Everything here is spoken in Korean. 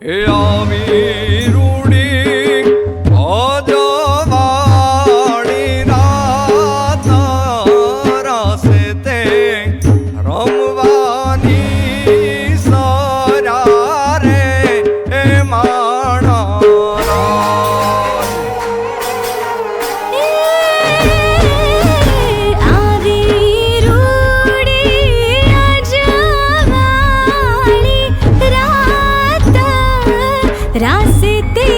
야미루 ti.